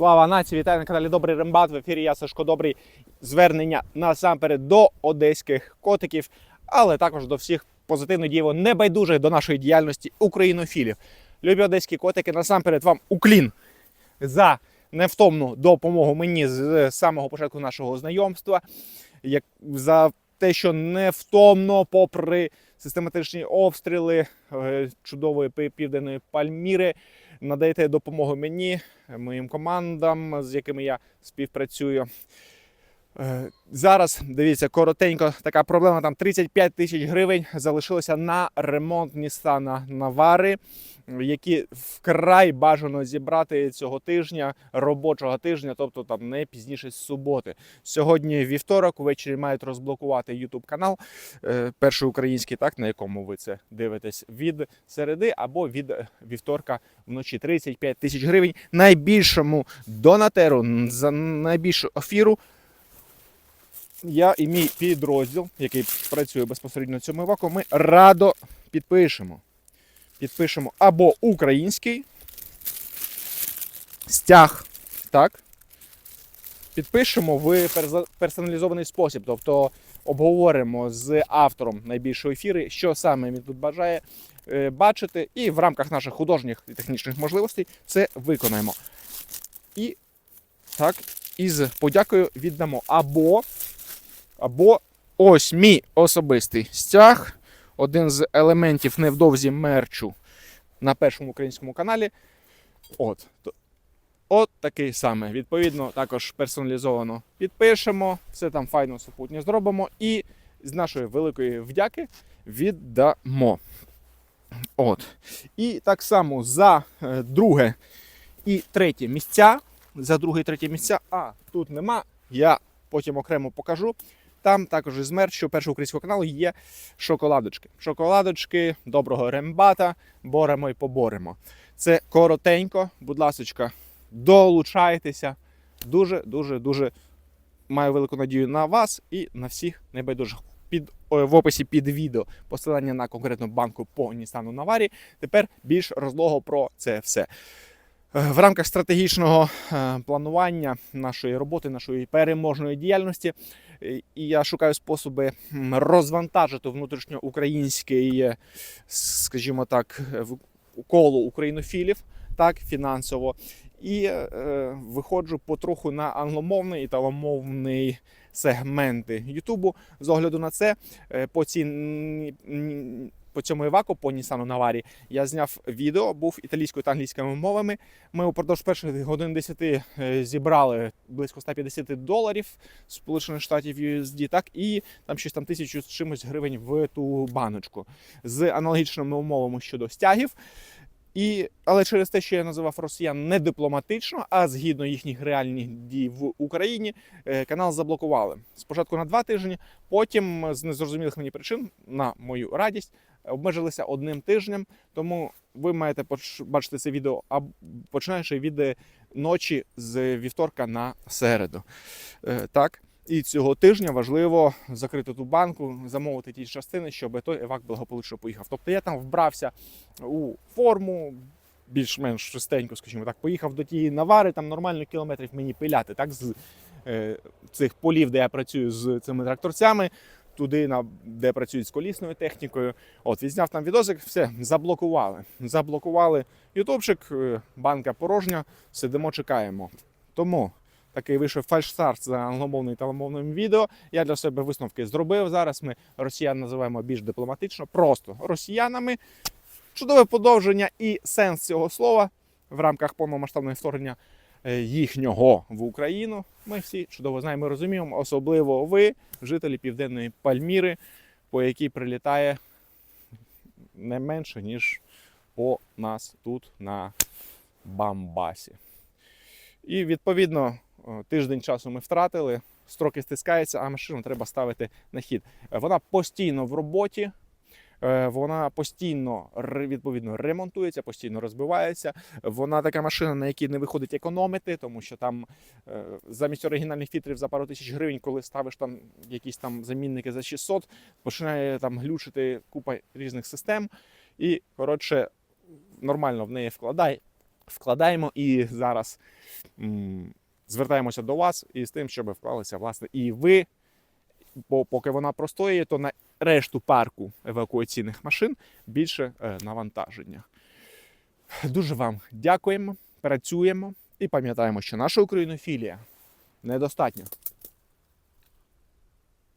Слава нації! Вітаю на каналі Добрий Рембат. В ефірі я Сашко Добрий. Звернення насамперед до одеських котиків, але також до всіх позитивно дієво небайдужих до нашої діяльності українофілів. Любі одеські котики, насамперед вам уклін за невтомну допомогу мені з самого початку нашого знайомства. Як за те, що невтомно, попри систематичні обстріли е, чудової пі- південної Пальміри, Надайте допомогу мені, моїм командам, з якими я співпрацюю. Е, Зараз дивіться, коротенько така проблема. Там 35 тисяч гривень залишилося на ремонт Нісана Навари, які вкрай бажано зібрати цього тижня, робочого тижня, тобто там не пізніше з суботи. Сьогодні вівторок, ввечері мають розблокувати YouTube канал, е, перший український, так на якому ви це дивитесь від середи або від вівторка вночі 35 тисяч гривень. Найбільшому донатеру за найбільшу ефіру. Я і мій підрозділ, який працює безпосередньо на цьому іваку, ми радо підпишемо. Підпишемо або український стяг, так? Підпишемо в персоналізований спосіб, тобто обговоримо з автором найбільшої ефіри, що саме він тут бажає е, бачити, і в рамках наших художніх і технічних можливостей це виконаємо. І так, із подякою віддамо або, або ось мій особистий стяг, один з елементів невдовзі мерчу на першому українському каналі. От. От такий саме. Відповідно, також персоналізовано підпишемо, все там файно супутньо зробимо і з нашої великої вдяки віддамо. От. І так само за е, друге і третє місця. За друге і третє місця. А тут нема. Я потім окремо покажу. Там також із мерчу першого українського каналу є шоколадочки. Шоколадочки доброго рембата. Боремо і поборемо. Це коротенько, будь ласочка, долучайтеся. Дуже, дуже, маю велику надію на вас і на всіх небайдужих. Під в описі під відео посилання на конкретну банку по Ністану Наварі. Тепер більш розлого про це все. Е, В рамках стратегічного е, планування нашої роботи, нашої переможної діяльності, е, і я шукаю способи розвантажити внутрішньоукраїнський, скажімо так, коло українофілів, так, фінансово. І е, виходжу потроху на англомовний і таломовний сегменти Ютубу. З огляду на це, по, цій, по цьому іваку, по Нісану Наварі, я зняв відео, був італійською та англійськими мовами. Ми упродовж перших годин 10 е, зібрали близько 150 доларів Сполучених Штатів USD, так, і там щось там тисячу з чимось гривень в ту баночку з аналогічними умовами щодо стягів. І, але через те, що я називав росіян не дипломатично, а згідно їхніх реальних дій в Україні, е, канал заблокували. Спочатку на два тижні, потім з незрозумілих мені причин, на мою радість, обмежилися одним тижнем. Тому ви маєте бачити це відео, а починаючи від е, ночі з вівторка на середу. Е, Так. І цього тижня важливо закрити ту банку, замовити ті частини, щоб той евак благополучно поїхав. Тобто я там вбрався у форму, більш-менш чистенько, скажімо так, поїхав до тієї навари, там нормально кілометрів мені пиляти, так, з е, цих полів, де я працюю з цими тракторцями, туди, на, де працюють з колісною технікою. От, відзняв там відосик, все, заблокували. Заблокували ютубчик, е, банка порожня, сидимо, чекаємо. Тому такий вийшов фальшстарт за англомовним і таломовним відео. Я для себе висновки зробив. Зараз ми росіян називаємо більш дипломатично, просто росіянами. Чудове подовження і сенс цього слова в рамках повномасштабного вторгнення е, їхнього в Україну. Ми всі чудово знаємо, і розуміємо, особливо ви, жителі Південної Пальміри, по якій прилітає не менше, ніж по нас тут на Бамбасі. І відповідно тиждень часу ми втратили, строки стискаються, а машину треба ставити на хід. Е, Вона постійно в роботі. е, Вона постійно відповідно ремонтується, постійно розбивається. Вона така машина, на якій не виходить економити, тому що там е, замість оригінальних фільтрів за пару тисяч гривень, коли ставиш там якісь там замінники за 600, починає там глючити купа різних систем. І коротше, нормально в неї вкладай, вкладаємо і зараз звертаємося до вас із тим, щоб вклалися власне і ви. Бо поки вона простоє, то на решту парку евакуаційних машин більше е, навантаження. Дуже вам дякуємо, працюємо і пам'ятаємо, що наша українофілія недостатньо.